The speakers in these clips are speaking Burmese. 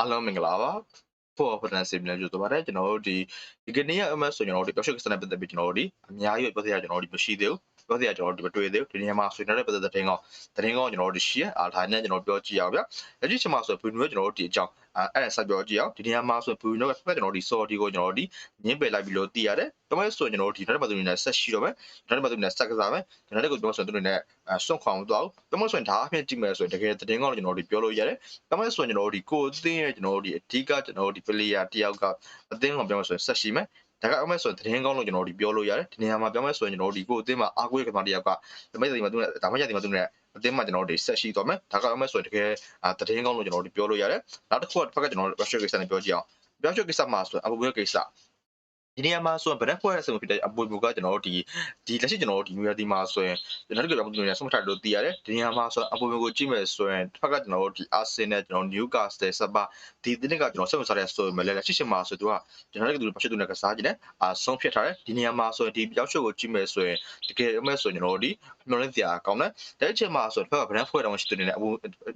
အားလုံးမင်္ဂလာပါဖို့ဖဒန်စီမလဲကြိုတော့ပါတယ်ကျွန်တော်တို့ဒီဒီကနေ့ရ MS ဆိုကျွန်တော်တို့ပြောရှုကစနစ်ပတ်သက်ပြီးကျွန်တော်တို့ဒီအများကြီးပြောစရာကျွန်တော်တို့မရှိသေးဘူး ပြောစရာကျွန်တော်တို့မတွေ့သေးဘူးဒီနေရာမှာဆွေးနွေးတဲ့ပတ်သက်တဲ့တင်ကောတင်ကောကျွန်တော်တို့ရှိရအားထားနေကျွန်တော်ပြောကြည့်အောင်ဗျလက်ရှိချိန်မှာဆိုဘီနွေကျွန်တော်တို့ဒီအကြောင်းအဲ့ဒါဆက်ပြောကြည့်အောင်ဒီနေရာမှာဆိုဘီနွေကဖက်ကျွန်တော်တို့ဒီ sorty ကိုကျွန်တော်တို့ဒီညင်းပယ်လိုက်ပြီးလို့သိရတယ်တမန်ဆိုကျွန်တော်တို့ဒီနောက်တစ်ပတ်သူတွေနဲ့ဆက်ရှိတော့မယ်နောက်တစ်ပတ်သူတွေနဲ့ဆက်ကစားမယ်ဒီနောက်တစ်ခုကျွန်တော်ဆိုသူတွေနဲ့စွန့်ခွာမသွားဘူးတမန်ဆိုရင်ဒါအဖြစ်ကြည့်မယ်ဆိုရင်တကယ်တင်ကောကျွန်တော်တို့ပြောလို့ရတယ်တမန်ဆိုရင်ကျွန်တော်တို့ဒီကိုအသင်းရဲ့ကျွန်တော်တို့ဒီအဓိကကျွန်တော်တို့ဒီ player တယောက်ကအသင်းကိုပြောမယ်ဆိုရင်ဆက်ရှိမယ် ဒါကအမဲဆိုရင်သတင်းကောင်းလို့ကျွန်တော်တို့ပြောလို့ရတယ်ဒီနေရာမှာပြောမယ်ဆိုရင်ကျွန်တော်တို့ဒီကိုအသင်းမှာအားကိုးရကမာတယောက်ကတမိတ်စီမှာသူနဲ့ဒါမှရတဲ့မှာသူနဲ့အသင်းမှာကျွန်တော်တို့ဆက်ရှိသွားမယ်ဒါကအမဲဆိုရင်တကယ်သတင်းကောင်းလို့ကျွန်တော်တို့ပြောလို့ရတယ်နောက်တစ်ခုကတစ်ဖက်ကကျွန်တော်တို့ Russia ကိစ္စနဲ့ပြောကြည့်အောင် Russia ကိစ္စမှာဆိုရင်အဘူဘဲကိစ္စ ဒီနေရာမှာဆိုရင်ဗရက်ဖွဲ့ရဆုံးဖြစ်တဲ့အပွေဘူကကျွန်တော်တို့ဒီဒီလက်ရှိကျွန်တော်တို့ဒီမျိုးဒီမှာဆိုရင်ကျွန်တော်တို့ကကျွန်တော်ဆုံးဖြတ်လို့သိရတယ်ဒီနေရာမှာဆိုရင်အပွေဘူကိုကြည့်မယ်ဆိုရင်တစ်ဖက်ကကျွန်တော်တို့ဒီအာဆင်နယ်ကျွန်တော် Newcastle စပါဒီဒီနေ့ကကျွန်တော်ဆုံးဖြတ်ရဆိုရင်လည်းလက်ရှိရှင်မှာဆိုသူကကျွန်တော်တို့ကဘာဖြစ်သူနဲ့ကစားကြတယ်အာဆုံးဖြတ်ထားတယ်ဒီနေရာမှာဆိုရင်ဒီပြောင်းရွှေ့ကိုကြည့်မယ်ဆိုရင်တကယ်အမဲ့ဆိုရင်ကျွန်တော်တို့ဒီ မျောလင်းစရာကောင်းတယ်တဲ့အချိန်မှာဆိုတော့တစ်ဖက်ကဗရက်ဖွဲ့တောင်ရှိတဲ့နေအဘူ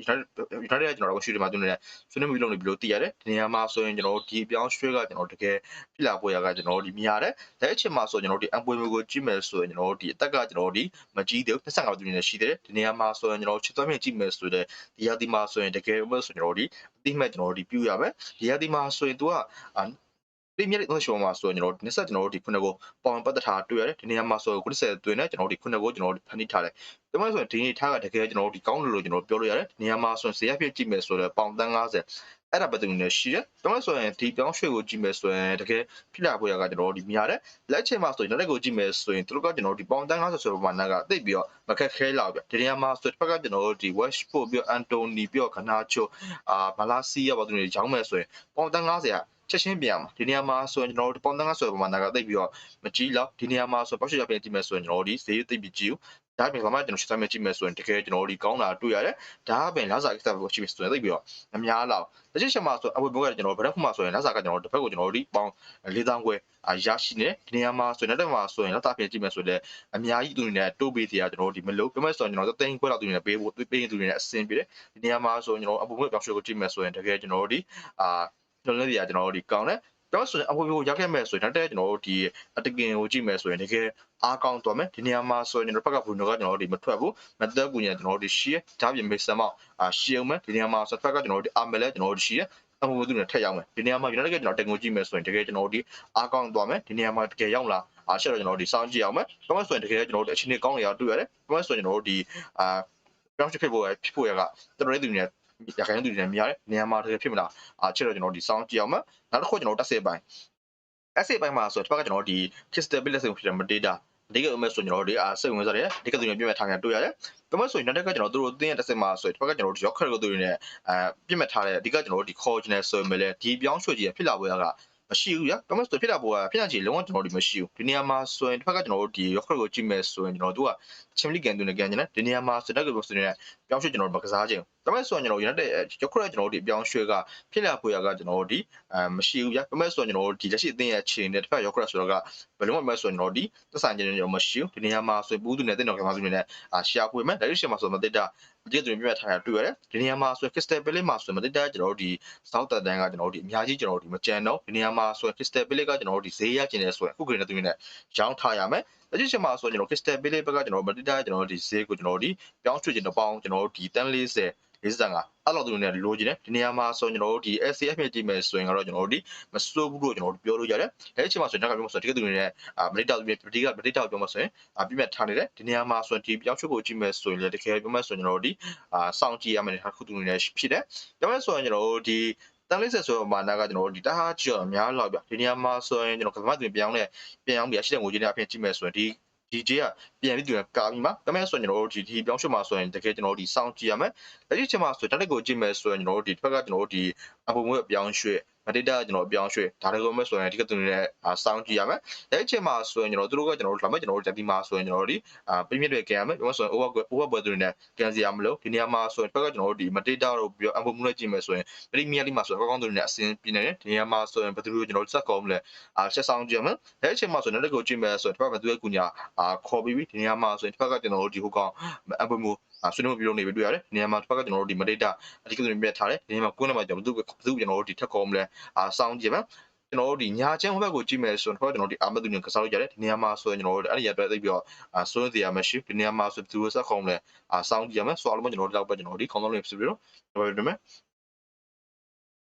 United United ကကျွန်တော်တို့ရှိတယ်မှာသူနဲ့ဆွေးနွေးမှုလုပ်နေပြီလို့သိရတယ်ဒီနေရာမှာဆိုရင်ကျွန်တော်တို့ဒီပြောင်းရွှေ့ကကျွန်တော်တကယ်ဖြစ်လာပေါ်ရကကျွန်တော်တို့ဒီမြင်ရတယ်တဲ့အချိန်မှာဆိုကျွန်တော်တို့ဒီအပွေမျိုးကိုကြည့်မယ်ဆိုရင်ကျွန်တော်တို့ဒီအသက်ကကျွန်တော်တို့ဒီမကြီးသေးဘူး25သူနေရှိသေးတယ်ဒီနေရာမှာဆိုရင်ကျွန်တော်တို့ချစ်သွမ်းမြင့်ကြည့်မယ်ဆိုတဲ့ဒီရာဒီမှာဆိုရင်တကယ်လို့ဆိုကျွန်တော်တို့ဒီအတိမဲ့ကျွန်တော်တို့ဒီပြူရမယ်ဒီရာဒီမှာဆိုရင်သူက ပရီးမီးလိဂ်ရှောမှာဆိုရင်ကျွန်တော်တို့20ကျွန်တော်တို့ဒီခုနကိုပေါင်ပတ်သက်ထားတွေ့ရတယ်ဒီနေရာမှာဆို90တွင်နဲ့ကျွန်တော်တို့ဒီခုနကိုကျွန်တော်တို့ဖန်တီးထားတယ်ဒီမှာဆိုရင်ဒီနေထားကတကယ်ကျွန်တော်တို့ဒီကောင်းလို့လို့ကျွန်တော်ပြောလို့ရတယ်ဒီနေရာမှာဆိုရင်ဇေယျဖြစ်ကြည့်မယ်ဆိုတော့ပေါင်တန်း90အဲ့ဒါပဲတူနေရှိတယ်။ဒါမှဆိုရင်ဒီပြောင်းရွှေ့ကိုကြည့်မယ်ဆိုရင်တကယ်ဖြစ်လာဖို့ရကကျွန်တော်တို့ဒီများတယ်။လက်ချိန်မှာဆိုရင်လက်ကိုကြည့်မယ်ဆိုရင်သူတို့ကကျွန်တော်တို့ဒီပေါင်တန်း90ဆိုတဲ့ပမာဏကတိတ်ပြီးတော့မခက်ခဲလောက်ပြ။ဒီနေရာမှာဆိုတစ်ဖက်ကကျွန်တော်တို့ဒီ Westport ပြီးတော့ Anthony ပြီးတော့ခနာချိုအာမလာစီယာပေါ့သူတွေရောင်းမယ်ဆိုရင်ပေါင်တန်း90က ချက်ချင်းပြန်မှာဒီနေရာမှာဆိုရင်ကျွန်တော်တို့ပေါင်တန်းကဆိုတဲ့ပမာဏကတိတ်ပြီးတော့မကြီးလောက်ဒီနေရာမှာဆိုပေါ့ရှေ့ရပြန်ကြည့်မယ်ဆိုရင်ကျွန်တော်တို့ဒီဈေးတိတ်ပြီးကြီးဒါပြင်ကမှကျွန်တော်ရှင်းသမကြည့်မယ်ဆိုရင်တကယ်ကျွန်တော်တို့ဒီကောင်းတာတွေ့ရတယ်ဒါအပြင်လာစာကိစ္စကိုရှိပြီဆိုရင်သိပြီးတော့အများလောက်တချို့ချက်မှာဆိုအဝေဘကကျွန်တော်ဗရက်ခုမှာဆိုရင်လာစာကကျွန်တော်တစ်ဖက်ကိုကျွန်တော်တို့ဒီပေါင်း၄000ခွဲရရှိနေဒီနေရာမှာဆိုရင်လက်မှာဆိုရင်လက်တာပြင်ကြည့်မယ်ဆိုရင်အများကြီးသူတွေနဲ့တိုးပေးတရားကျွန်တော်တို့ဒီမလို့ပြမဲ့ဆိုရင်ကျွန်တော်သိန်းခွဲလောက်သူတွေနဲ့ပေးဖို့ပေးရင်သူတွေနဲ့အဆင်ပြေတယ်ဒီနေရာမှာဆိုရင်ကျွန်တော်အပူမြပြောင်းရွှေ့ကိုကြည့်မယ်ဆိုရင်တကယ်ကျွန်တော်တို့ဒီအာ ကျွန်တော်တို့ဒီကျွန်တော်တို့ဒီကောင်းတယ်တော့ဆိုရင်အဖိုးကိုရောက်ခဲ့မဲ့ဆိုရင်နောက်တဲ့ကျွန်တော်တို့ဒီအတကင်ကိုကြည့်မယ်ဆိုရင်တကယ်အားကောင်းသွားမယ်ဒီနေရာမှာဆိုရင်ကျွန်တော်ဘက်ကဘူနိုကကျွန်တော်တို့ဒီမထွက်ဘူးမတက်ကူညကျွန်တော်တို့ဒီရှီးဒါပြင်မေဆန်မောက်အာရှီအောင်မယ်ဒီနေရာမှာဆိုဖက်ကကျွန်တော်တို့ဒီအာမယ်လဲကျွန်တော်တို့ရှီးအမှုသူနဲ့ထက်ရောက်မယ်ဒီနေရာမှာ United ကကျွန်တော်တက်ကိုကြည့်မယ်ဆိုရင်တကယ်ကျွန်တော်တို့ဒီအားကောင်းသွားမယ်ဒီနေရာမှာတကယ်ရောက်လာအားရှက်တော့ကျွန်တော်တို့ဒီစောင်းကြည့်အောင်မယ်ဘာမှဆိုရင်တကယ်ကျွန်တော်တို့အချင်းနေကောင်းနေရတွေ့ရတယ်ဘာမှဆိုရင်ကျွန်တော်တို့ဒီအာပြောင်းချဖြစ်ဖို့ဖြစ်ဖို့ရကတော်တော်လေးသူနေရ ခိုင်သူတွေနဲ့များတယ်နေရာမှာတကယ်ဖြစ်မလားအာချစ်တော့ကျွန်တော်ဒီစောင်းကြည့်အောင်မယ်နောက်တစ်ခုကျွန်တော်တက်စေပိုင်း essay ပိုင်းမှာဆိုတော့တစ်ဖက်ကကျွန်တော်ဒီ crystal bit လက်စင်ဖြစ်တဲ့ data ဒီကအမဲဆိုကျွန်တော်တို့အာစိတ်ဝင်စားတယ်ဒီကသူတွေပြည့်မဲ့ထားခံတွေ့ရတယ်။ဒါမှဆိုရင်နောက်ကကျွန်တော်တို့အသင်းရဲ့တစ်စက်မှာဆိုရင်တစ်ဖက်ကကျွန်တော်တို့ job credit ကိုသူတွေနဲ့အဲပြည့်မဲ့ထားတယ်အဓိကကျွန်တော်တို့ဒီ core channel ဆိုရင်လည်းဒီပြောင်းရွှေ့ကြီးဖြစ်လာပေါ်ရကမရှိဘူးရ။ဒါမှဆိုဖြစ်လာပေါ်ကဖြစ်လာချင်လုံးဝကျွန်တော်တို့မရှိဘူး။ဒီနေရာမှာဆိုရင်တစ်ဖက်ကကျွန်တော်တို့ဒီ job credit ကိုကြည့်မဲ့ဆိုရင်ကျွန်တော်တို့က champion league ကန်သူနဲ့ကန်ကျင်တယ်ဒီနေရာမှာစတက်ကိုဆိုနေတဲ့ပြောင်းရွှေ့ကျွန်တော်တို့မကစားချင် ဒါမဲ့ဆိုရင်ကျွန်တော် United ရောက်ခရက်ကျွန်တော်တို့ဒီပြောင်းရွှေ့ကဖြစ်လာဖွေရကကျွန်တော်တို့ဒီအဲမရှိဘူးဗျာဒါမဲ့ဆိုရင်ကျွန်တော်တို့ဒီလက်ရှိအသင်းရဲ့ခြေနဲ့တစ်ဖက်ရောက်ခရက်ဆိုတော့ကဘယ်လုံးမှမဆိုရင်ကျွန်တော်ဒီသက်ဆိုင်ခြင်းကျွန်တော်မရှိဘူးဒီနေရာမှာဆိုပူးသူနဲ့တင်တော်ကမားစုနဲ့အာရှာဖွေမယ်ဒါရရှိမှာဆိုမတိတ်တာဒီသူတွေပြတ်ထားတာတွေ့ရတယ်ဒီနေရာမှာဆို Crystal Palace မှာဆိုမတိတ်တာကျွန်တော်တို့ဒီ South Tatan ကကျွန်တော်တို့ဒီအများကြီးကျွန်တော်တို့ဒီမကြံတော့ဒီနေရာမှာဆို Crystal Palace ကကျွန်တော်တို့ဒီဈေးရကျင်နေဆိုရင်အခုကလေးနဲ့သူတွေနဲ့ရောင်းထားရမယ်လက်ရှိချိန်မှာဆိုကျွန်တော် Crystal Palace ဘက်ကကျွန်တော်မတိတာကျွန်တော်ဒီဈေးကိုကျွန်တော်ဒီပြောင်းရွှေ့ခြင်းတော့ပေါင်းကျွန်တော်ဒီတန်း40 45အဲ့လိုသူတွေနဲ့လိုချင်တယ်ဒီနေရာမှာဆိုကျွန်တော်တို့ဒီ SCF မြင့်ကြည့်မယ်ဆိုရင်တော့ကျွန်တော်တို့ဒီမစိုးဘူးလို့ကျွန်တော်တို့ပြောလို့ရတယ်လက်ရှိချိန်မှာဆိုရင်နောက်ကပြောမှာဆိုတကယ်သူတွေနဲ့မတိတောက်ပြီးပတိကပတိတောက်ပြောမှာဆိုရင်ပြည့်မဲ့ထားနေတယ်ဒီနေရာမှာဆိုရင်ဒီပြောင်းရွှေ့ကိုကြည့်မယ်ဆိုရင်လည်းတကယ်ပြောမယ်ဆိုရင်ကျွန်တော်တို့ဒီအာစောင့်ကြည့်ရမယ်ခုသူတွေနဲ့ဖြစ်တယ်ပြောမယ်ဆိုရင်ကျွန်တော်တို့ဒီတန်လေးဆက်ဆိုတော့မာနာကကျွန်တော်တို့ဒီတဟာကြည့်ရအများလောက်ပြဒီနေရာမှာဆိုရင်ကျွန်တော်ကမ္ဘာတွင်ပြောင်းတဲ့ပြန်အောင်ပြရှိတဲ့ငွေကြေးတွေအပြင်ကြည့်မယ်ဆိုရင်ဒီ DJ ကပြန်ပြီးသူကကာပြီးမှာဒါမဲ့ဆိုရင်ကျွန်တော်တို့ဒီဒီပြောင်းရွှေ့မှာဆိုရင်တကယ်ကျွန်တော်တို့ဒီစောင့်ကြည့်ရမယ်လက်ရှိချိန်မှာဆိုတက်တက်ကိုကြည့်မယ်ဆိုရင်ကျွန်တော်တို့ဒီတစ်ဖက်ကကျွန်တော်တို့ဒီအပုံမွေးပြောင်းရွှေ့ မတိတာကျွန်တော်ပြောင်းရွှေ့ဒါတွေကိုမဲ့ဆိုရင်ဒီကသူတွေနဲ့စောင့်ကြည့်ရမယ်လက်ရှိချိန်မှာဆိုရင်ကျွန်တော်တို့ကကျွန်တော်တို့လာမဲ့ကျွန်တော်တို့တက်ပြီးမှာဆိုရင်ကျွန်တော်တို့ဒီပရိမြစ်တွေကန်ရမယ်ပြောဆိုရင် over over ပွဲတွေနဲ့ကန်စီရမလို့ဒီနေရာမှာဆိုရင်တစ်ဖက်ကကျွန်တော်တို့ဒီမတိတာတို့ပြောအပုံမွေးကြည့်မယ်ဆိုရင်ပရိမြစ်လေးမှာဆိုရင်ကောင်းကောင်းသူတွေနဲ့အစင်းပြနေတယ်ဒီနေရာမှာဆိုရင်ဘယ်သူတို့ကျွန်တော်တို့စက်ကောင်းမလဲအာချက်ဆောင်ကြည့်ရမယ်လက်ရှိချိန်မှာဆိုရင်လက်ကိုကြည့်မယ်ဆိုရင်တစ်ဖက်ကဘယ်သူရဲ့ကူညာအာခေါ်ပြီးပြီဒီနေရာမှာဆိုရင်တစ်ဖက်ကကျွန်တော်တို့ဒီဟိုကောင်အပုံမွေးအာ ဆွေးနွေးမှုပြုလုပ်နေပြီတွေ့ရတယ်ဒီနေရာမှာတစ်ဖက်ကကျွန်တော်တို့ဒီမဒေတာအဓိကဆုံးပြတ်ထားတယ်ဒီနေရာမှာကွန်းထဲမှာကျွန်တော်တို့ဘယ်သူကျွန်တော်တို့ဒီထက်ခေါ်မလဲအာစောင်းကြည့်မယ်ကျွန်တော်တို့ဒီညာချမ်းဘက်ကိုကြည့်မယ်ဆိုတော့ကျွန်တော်တို့ဒီအာမသူညကစားလို့ရတယ်ဒီနေရာမှာဆိုရင်ကျွန်တော်တို့အဲ့ဒီရအတွက်သိပြီးတော့အာစိုးရတရားမရှိဒီနေရာမှာဆိုဘယ်သူဆက်ခေါ်မလဲအာစောင်းကြည့်ရမယ်ဆိုအားလုံးကျွန်တော်တို့တော့ပဲကျွန်တော်တို့ဒီခေါင်းဆောင်လေးဖြစ်ပြီးတော့ဒါပဲဒီမဲ့